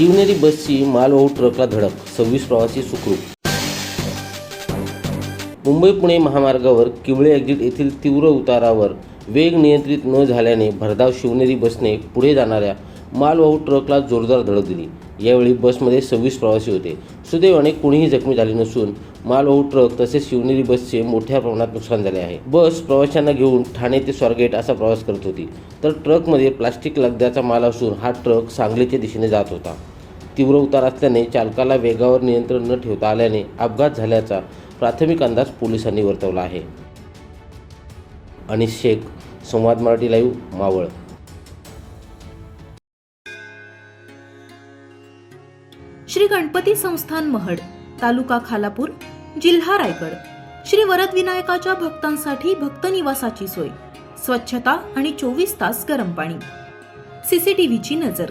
शिवनेरी बसची मालवाहू ट्रकला धडक सव्वीस प्रवासी सुखरूप. मुंबई पुणे महामार्गावर किवळे एक्झिट येथील तीव्र उतारावर वेग नियंत्रित न झाल्याने भरधाव शिवनेरी बसने पुढे जाणाऱ्या मालवाहू ट्रकला जोरदार धडक दिली. यावेळी बसमध्ये सव्वीस प्रवासी होते. सुदैवाने कोणीही जखमी झाले नसून मालवाहू ट्रक तसेच शिवनेरी बसचे मोठ्या प्रमाणात नुकसान झाले आहे. बस प्रवाशांना घेऊन ठाणे ते स्वारगेट असा प्रवास करत होती. तर ट्रकमध्ये प्लास्टिक लगद्याचा माल असून हा ट्रक सांगलीच्या दिशेने जात होता. तीव्र उतार असल्याने चालकाला वेगावर नियंत्रण न ठेवता आल्याने अपघात झाल्याचा प्राथमिक अंदाज पोलिसांनी वर्तवला आहे. अनिश शेख संवाद मराठी लाईव्ह मावळ. श्री गणपती संस्थान महड तालुका खालापूर जिल्हा रायगड. श्री वरद विनायकाच्या भक्तांसाठी भक्त निवासाची सोय स्वच्छता आणि चोवीस तास गरम पाणी. सीसीटीव्हीची नजर.